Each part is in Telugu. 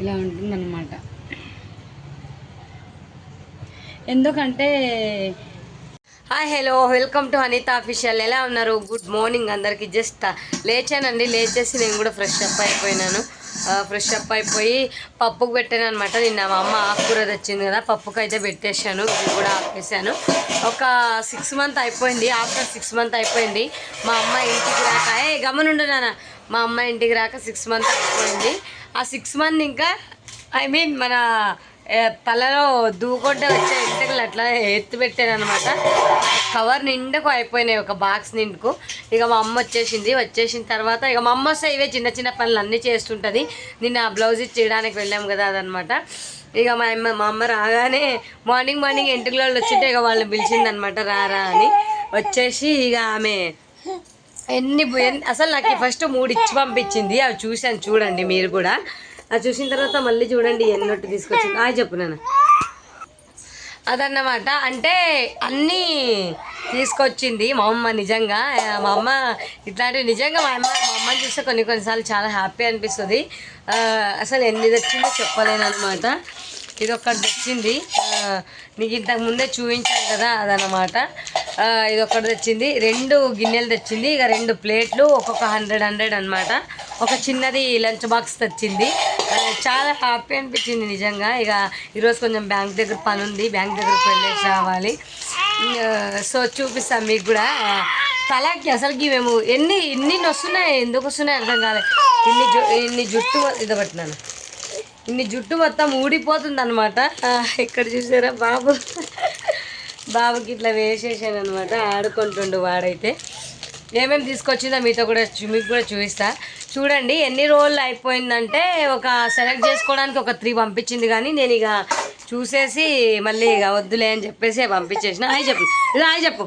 ఇలా ఉంటుందన్నమాట. ఎందుకంటే hi hello welcome to Anitha official. ఎలా ఉన్నారు? గుడ్ మార్నింగ్ అందరికీ. జస్ట్ లేచానండి. లేచేసి నేను కూడా ఫ్రెష్ అప్ అయిపోయినాను. ఫ్రెష్ అప్ అయిపోయి పప్పుకు పెట్టాను అనమాట నిన్న మా అమ్మ ఆకుకూర తెచ్చింది కదా పప్పుకు అయితే పెట్టేశాను. ఇది కూడా ఆపేసాను ఒక సిక్స్ మంత్ అయిపోయింది. ఆఫ్టర్ సిక్స్ మంత్ అయిపోయింది. మా అమ్మ ఇంటికి రాక ఏ గమనుండు నాన్న. మా అమ్మ ఇంటికి రాక సిక్స్ మంత్ అయిపోయింది. ఆ సిక్స్ మంత్ ఇంకా ఐ మీన్ మన పళ్ళలో తలలో వచ్చే ఎంటకలు అట్లా ఎత్తి పెట్టాను అనమాట కవర్ నిండుకు అయిపోయినాయి ఒక బాక్స్ నిండుకు. ఇక మా అమ్మ వచ్చేసింది. వచ్చేసిన తర్వాత ఇక మా అమ్మ వస్తే ఇవే చిన్న చిన్న పనులు అన్నీ చేస్తుంటుంది. నిన్న ఆ బ్లౌజ్ ఇచ్చేయడానికి వెళ్ళాము కదా అదనమాట ఇక మా అమ్మ మా అమ్మ రాగానే మార్నింగ్ మార్నింగ్ ఇంటికి వాళ్ళు వచ్చింటే ఇక వాళ్ళని పిలిచిందనమాట రారా అని. వచ్చేసి ఇక ఆమె ఎన్ని అసలు నాకు ఫస్ట్ మూడు ఇచ్చి పంపించింది. అవి చూశాను చూడండి మీరు కూడా. అది చూసిన తర్వాత మళ్ళీ చూడండి ఎన్నట్టు తీసుకొచ్చింది. ఆ చెప్పు నేను అదన్నమాట. అంటే అన్నీ తీసుకొచ్చింది మా అమ్మ నిజంగా. మా అమ్మ ఇట్లాంటివి నిజంగా మా అమ్మ మా అమ్మని చూస్తే కొన్ని కొన్నిసార్లు చాలా హ్యాపీ అనిపిస్తుంది. అసలు ఎన్ని తెచ్చిందో చెప్పలేను అనమాట ఇది ఒకటి తెచ్చింది నీకు ఇంతకు ముందే చూపించాను కదా అదనమాట ఇది ఒకటి తెచ్చింది. రెండు గిన్నెలు తెచ్చింది. ఇక రెండు ప్లేట్లు ఒక్కొక్క హండ్రెడ్ హండ్రెడ్ అనమాట ఒక చిన్నది లంచ్ బాక్స్ తెచ్చింది. చాలా హ్యాపీ అనిపించింది నిజంగా. ఇక ఈరోజు కొంచెం బ్యాంక్ దగ్గర పని ఉంది. బ్యాంక్ దగ్గరకు వెళ్ళేసి రావాలి. సో చూపిస్తాం మీకు కూడా. తలాకి తలకి అసలుకి మేము ఎన్ని ఇన్ని వస్తున్నాయి ఎందుకు వస్తున్నాయి అర్థం కాలేదు ఇన్ని జు ఇన్ని జుట్టు ఇది పట్టినాను ఇన్ని జుట్టు మొత్తం ఊడిపోతుంది అనమాట ఇక్కడ చూసారా బాబు? బాబుకి ఇట్లా వేసేసాను అనమాట ఆడుకుంటుండు వాడైతే. ఏమేమి తీసుకొచ్చిందో మీతో కూడా మీకు కూడా చూపిస్తా. చూడండి ఎన్ని రోజులు అయిపోయిందంటే ఒక సెలెక్ట్ చేసుకోవడానికి ఒక త్రీ పంపించింది కానీ నేను ఇక చూసేసి మళ్ళీ ఇక వద్దులే అని చెప్పేసి పంపించేసిన. హాయ్ చెప్పు. ఇలా హాయ్ చెప్పు.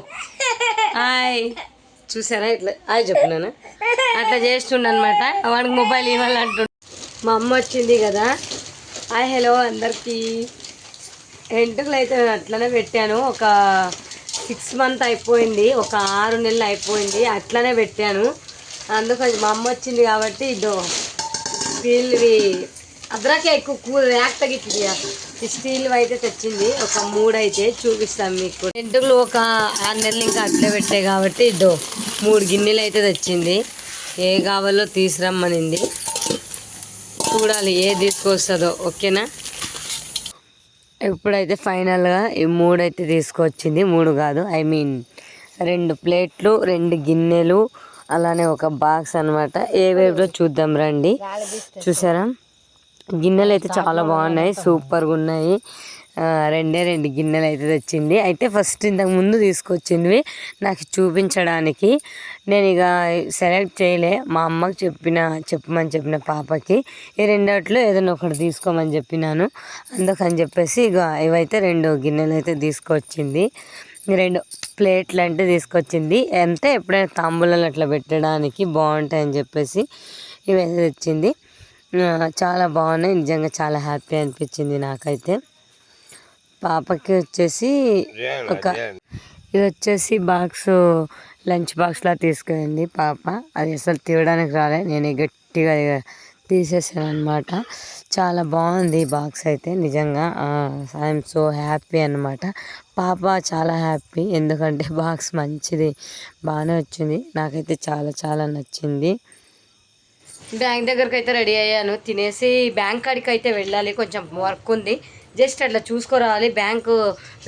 హాయ్. చూసారా ఇట్లా? హాయ్ చెప్పు నేను అట్లా చేస్తుండనమాట వాడికి మొబైల్ ఇవ్వాలంటు మా అమ్మ వచ్చింది కదా. హాయ్ హలో అందరికీ. ఎంటుకలు అయితే నేను అట్లనే పెట్టాను. ఒక సిక్స్ మంత్ అయిపోయింది. ఒక ఆరు నెలలు అయిపోయింది. అట్లనే పెట్టాను. అందుకని మా అమ్మ వచ్చింది కాబట్టి ఇదో స్టీల్వి అద్రాకే ఎక్కువ కూర ర్యాక్ తగ్గిచ్చింది స్టీల్వి స్టీల్ అయితే తెచ్చింది. ఒక మూడు అయితే చూపిస్తాం మీకు. ఎంటుకలు ఒక ఆరు నెలలు ఇంకా అట్లే పెట్టాయి కాబట్టి ఇదో మూడు గిన్నెలు అయితే తెచ్చింది. ఏ కావాలో తీసురమ్మనింది. చూడాలి ఏ తీసుకొస్తుందో. ఓకేనా? ఇప్పుడైతే ఫైనల్గా ఈ మూడు అయితే తీసుకొచ్చింది మూడు కాదు ఐ మీన్ రెండు ప్లేట్లు రెండు గిన్నెలు అలానే ఒక బాక్స్ అనమాట ఏవేవో చూద్దాం రండి. చూసారా? గిన్నెలు అయితే చాలా బాగున్నాయి సూపర్గా ఉన్నాయి రెండే రెండు గిన్నెలు అయితే తెచ్చింది. అయితే ఫస్ట్ ఇంతకు ముందు తీసుకొచ్చింది నాకు చూపించడానికి నేను ఇక సెలెక్ట్ చేయలే. మా అమ్మకి చెప్పిన చెప్పమని చెప్పిన పాపకి ఈ రెండోట్లో ఏదైనా ఒకటి తీసుకోమని చెప్పినాను. అందుకని చెప్పేసి ఇక ఇవైతే రెండు గిన్నెలు అయితే తీసుకొచ్చింది. రెండు ప్లేట్లు అంటే తీసుకొచ్చింది. ఎంత ఎప్పుడైనా తాంబూలాలు అట్లా పెట్టడానికి బాగుంటాయని చెప్పేసి ఇవైతే తెచ్చింది. చాలా బాగున్నాయి. నిజంగా చాలా హ్యాపీ అనిపించింది నాకైతే. పాపకి వచ్చేసి ఒక ఇది వచ్చేసి బాక్స్ లంచ్ బాక్స్లా తీసుకెళ్ళింది పాప. అది అసలు తీయడానికి రాలే. నేను గట్టిగా తీసేసాను అనమాట చాలా బాగుంది బాక్స్ అయితే నిజంగా. ఐఎమ్ సో హ్యాపీ అనమాట పాప చాలా హ్యాపీ. ఎందుకంటే బాక్స్ మంచిది. బాగానే వచ్చింది. నాకైతే చాలా చాలా నచ్చింది. బ్యాంక్ దగ్గరకు అయితే రెడీ అయ్యాను. తినేసి బ్యాంక్ కాడికి అయితే వెళ్ళాలి. కొంచెం వర్క్ ఉంది. జస్ట్ అట్లా చూసుకోరావాలి. బ్యాంకు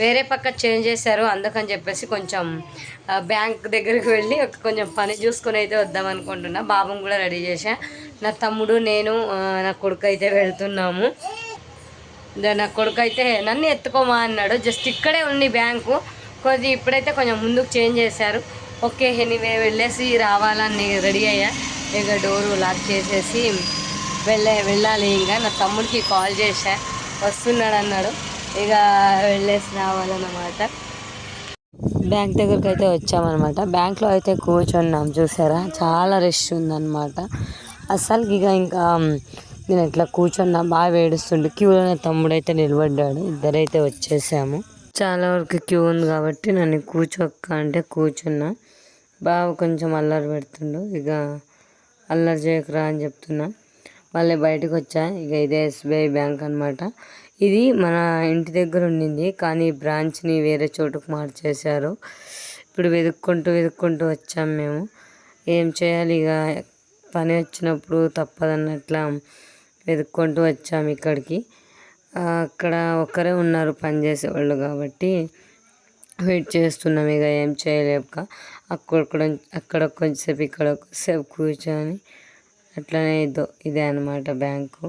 వేరే పక్క చేంజ్ చేశారు అందుకని చెప్పేసి కొంచెం బ్యాంక్ దగ్గరికి వెళ్ళి ఒక కొంచెం పని చూసుకొని అయితే వద్దాం అనుకుంటున్నా. బాబుని కూడా రెడీ చేశా. నా తమ్ముడు నేను నా కొడుకు అయితే వెళ్తున్నాము. నా కొడుకు అయితే నన్ను ఎత్తుకోమా అన్నాడు. జస్ట్ ఇక్కడే ఉంది బ్యాంకు. కొద్ది ఇప్పుడైతే కొంచెం ముందుకు చేంజ్ చేశారు. ఓకే ఎనీవే వెళ్ళేసి రావాలని రెడీ అయ్యా. ఇక డోరు లాక్ చేసేసి వెళ్ళే వెళ్ళాలి. ఇంకా నా తమ్ముడికి కాల్ చేశా. వస్తున్నాడు అన్నాడు ఇక వెళ్ళేసి రావాలన్నమాట బ్యాంక్ దగ్గరికి అయితే వచ్చామన్నమాట. బ్యాంక్లో అయితే కూర్చున్నాం చూసారా? చాలా రష్ ఉందన్నమాట. అసలు ఇక ఇంకా నేను ఇట్లా కూర్చున్నా బాగా ఏడుస్తుండే. క్యూలోనే తమ్ముడు అయితే నిలబడ్డాడు. ఇద్దరైతే వచ్చేసాము. చాలా వరకు క్యూ ఉంది కాబట్టి నన్ను కూర్చోక్క అంటే కూర్చున్నా. బాగా కొంచెం అల్లరి పెడుతుండు. ఇక అల్లరి చేయకురా అని చెప్తున్నా. మళ్ళీ బయటకు వచ్చా. ఇక ఇదే ఎస్బీఐ బ్యాంక్ అనమాట ఇది మన ఇంటి దగ్గర ఉండింది కానీ బ్రాంచ్ని వేరే చోటుకు మార్చేశారు. ఇప్పుడు వెతుక్కుంటూ వెతుక్కుంటూ వచ్చాం మేము. ఏం చేయాలి? ఇక పని వచ్చినప్పుడు తప్పదన్నట్ల వెతుక్కుంటూ వచ్చాము ఇక్కడికి. అక్కడ ఒక్కరే ఉన్నారు పని చేసేవాళ్ళు కాబట్టి వెయిట్ చేస్తున్నాం. ఇక ఏం చేయలేక అక్కడ కూడా అక్కడ కొంచెంసేపు ఇక్కడ కొంచెంసేపు కూర్చొని అట్లనే ఇదో ఇదే అనమాట బ్యాంకు.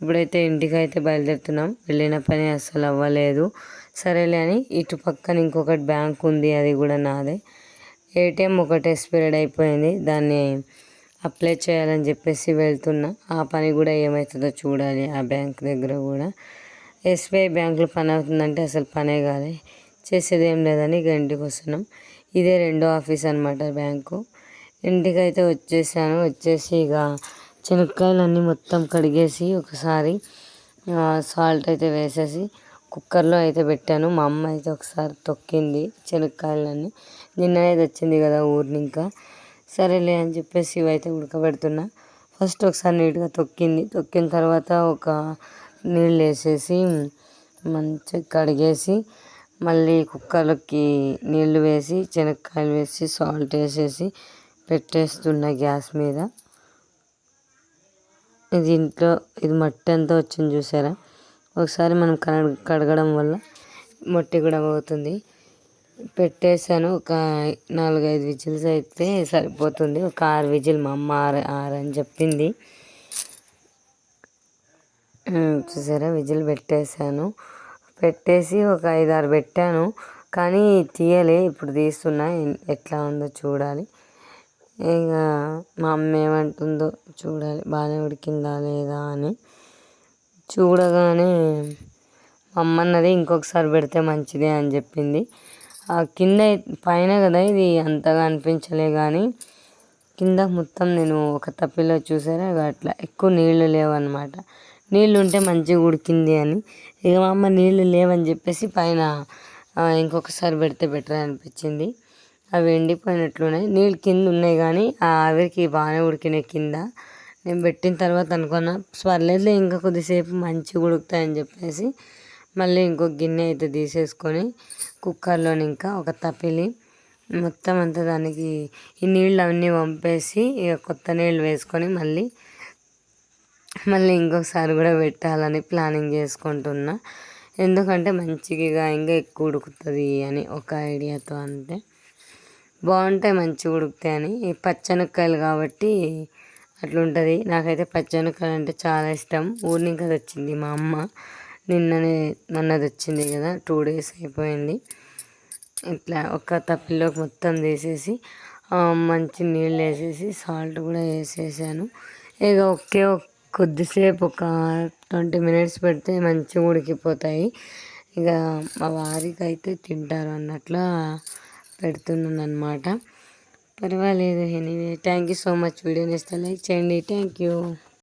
ఇప్పుడైతే ఇంటికి అయితే బయలుదేరుతున్నాం. వెళ్ళిన పని అసలు అవ్వలేదు. సరేలే అని ఇటు పక్కన ఇంకొకటి బ్యాంక్ ఉంది అది కూడా నాదే. ఏటీఎం ఒకటి ఎక్స్పైర్డ్ అయిపోయింది. దాన్ని అప్లై చేయాలని చెప్పేసి వెళ్తున్నా. ఆ పని కూడా ఏమవుతుందో చూడాలి ఆ బ్యాంక్ దగ్గర కూడా. ఎస్బీఐ బ్యాంకులో పని అవుతుందంటే అసలు పనే కాదు చేసేది ఏం లేదని ఇక ఇంటికి వస్తున్నాం. ఇదే రెండో ఆఫీస్ అనమాట బ్యాంకు. ఇంటికి అయితే వచ్చేసాను. వచ్చేసి ఇక శనక్కాయలన్నీ మొత్తం కడిగేసి ఒకసారి సాల్ట్ అయితే వేసేసి కుక్కర్లో అయితే పెట్టాను. మా అమ్మ అయితే ఒకసారి తొక్కింది శనక్కాయలన్నీ అయితే వచ్చింది కదా ఊరిని ఇంకా. సరేలే అని చెప్పేసి ఇవైతే ఉడకబెడుతున్నా. ఫస్ట్ ఒకసారి నీట్గా తొక్కింది. తొక్కిన తర్వాత ఒక నీళ్ళు వేసేసి మంచిగా కడిగేసి మళ్ళీ కుక్కర్లోకి నీళ్ళు వేసి శనక్కాయలు వేసి సాల్ట్ వేసేసి పెట్టేస్తున్న గ్యాస్ మీద. ఇది ఇంట్లో ఇది మట్టి అంతా వచ్చింది చూసారా? ఒకసారి మనం కడగడం వల్ల మట్టి కూడా పోతుంది. పెట్టేశాను ఒక నాలుగైదు విజిల్స్ అయితే సరిపోతుంది. ఒక ఆరు విజిల్ మా అమ్మ ఆరు ఆరు అని చెప్పింది. చూసారా? విజిల్ పెట్టేశాను. పెట్టేసి ఒక ఐదు ఆరు పెట్టాను. కానీ తీయలే ఇప్పుడు తీస్తున్నా. ఎట్లా ఉందో చూడాలి. ఇక మా అమ్మ ఏమంటుందో చూడాలి. బాగానే ఉడికిందా లేదా అని. చూడగానే మా అమ్మ అన్నది ఇంకొకసారి పెడితే మంచిదే అని చెప్పింది. కింద పైన కదా ఇది అంతగా అనిపించలే కానీ కింద మొత్తం నేను ఒక తప్పిలో చూసారా? అట్లా ఎక్కువ నీళ్ళు లేవన్నమాట. నీళ్ళు ఉంటే మంచిగా ఉడికింది అని. ఇక మా అమ్మ నీళ్ళు లేవని చెప్పేసి పైన ఇంకొకసారి పెడితే బెటర్ అనిపించింది. అవి ఎండిపోయినట్లున్నాయి. నీళ్ళు కింద ఉన్నాయి కానీ ఆ ఆవిరికి బాగానే ఉడికినాయి కింద. నేను పెట్టిన తర్వాత అనుకున్నా పర్లేదులే ఇంకా కొద్దిసేపు మంచిగా ఉడుకుతాయని చెప్పేసి మళ్ళీ ఇంకో గిన్నె అయితే తీసేసుకొని కుక్కర్లోని ఇంకా ఒక తపిలి మొత్తం అంతా దానికి ఈ నీళ్ళు అవన్నీ పంపేసి ఇక కొత్త నీళ్ళు వేసుకొని మళ్ళీ మళ్ళీ ఇంకొకసారి కూడా పెట్టాలని ప్లానింగ్ చేసుకుంటున్నా. ఎందుకంటే మంచిగా ఇంకా ఎక్కువ ఉడుకుతుంది అని ఒక ఐడియాతో అంతే. బాగుంటాయి మంచిగా ఉడుకుతాయి అని. పచ్చనక్కాయలు కాబట్టి అట్లుంటుంది. నాకైతే పచ్చనక్కాయలు అంటే చాలా ఇష్టం. ఊరి నుంచి వచ్చింది మా అమ్మ. నిన్ననే మొన్నది వచ్చింది కదా టూ డేస్ అయిపోయింది. ఇట్లా ఒక తప్పిలోకి మొత్తం తీసేసి మంచి నీళ్ళు వేసేసి సాల్ట్ కూడా వేసేసాను. ఇక ఒకే కొద్దిసేపు ఒక ట్వంటీ మినిట్స్ పెడితే మంచిగా ఉడికిపోతాయి. ఇక మా వారికి అయితే తింటారు అన్నట్లు పెడుతున్నాను అనమాట పర్వాలేదు anyway. Thank you so much video నేస్తే like చేయండి. Thank you